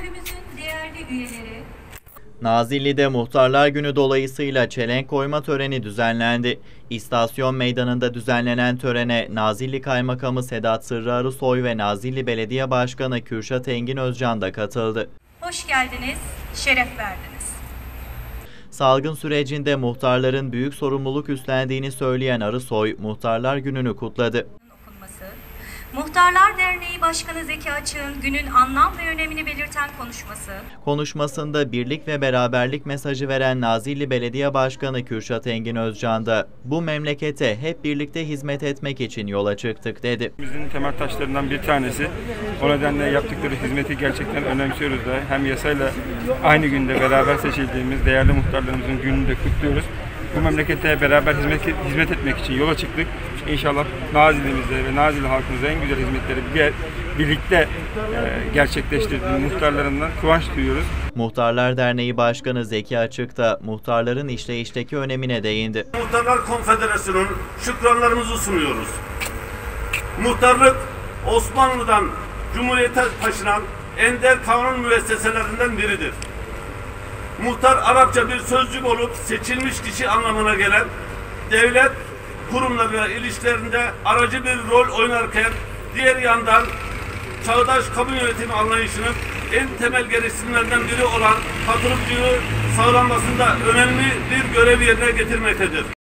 Sembolümüzün değerli üyeleri, Nazilli'de Muhtarlar Günü dolayısıyla çelenk koyma töreni düzenlendi. İstasyon meydanında düzenlenen törene Nazilli Kaymakamı Sedat Sırrı Arısoy ve Nazilli Belediye Başkanı Kürşat Engin Özcan da katıldı. hoş geldiniz, şeref verdiniz. Salgın sürecinde muhtarların büyük sorumluluk üstlendiğini söyleyen Arısoy, Muhtarlar Günü'nü kutladı. Muhtarlar Derneği Başkanı Zeki Açık'ın günün anlam ve önemini belirten konuşması, Konuşmasında birlik ve beraberlik mesajı veren Nazilli Belediye Başkanı Kürşat Engin Özcan da bu memlekete hep birlikte hizmet etmek için yola çıktık dedi. Bizim temel taşlarından bir tanesi. O nedenle yaptıkları hizmeti gerçekten önemsiyoruz da hem yasayla aynı günde beraber seçildiğimiz değerli muhtarlarımızın gününü de kutluyoruz. Bu memlekete beraber hizmet, hizmet etmek için yola çıktık. İnşallah Nazilli'mize ve Nazilli halkımıza en güzel hizmetleri bir, birlikte e, gerçekleştirdiğimiz muhtarlarından kıvanç duyuyoruz. Muhtarlar Derneği Başkanı Zeki Açık da muhtarların işleyişteki önemine değindi. Muhtarlar Konfederasyonu'nun şükranlarımızı sunuyoruz. Muhtarlık Osmanlı'dan Cumhuriyete taşınan ender kanun müesseselerinden biridir. Muhtar Arapça bir sözcük olup seçilmiş kişi anlamına gelen devlet kurumlarıyla ilişkilerinde aracı bir rol oynarken diğer yandan çağdaş kamu yönetimi anlayışının en temel gereksinimlerinden biri olan katılımcılığı sağlanmasında önemli bir görev yerine getirmektedir.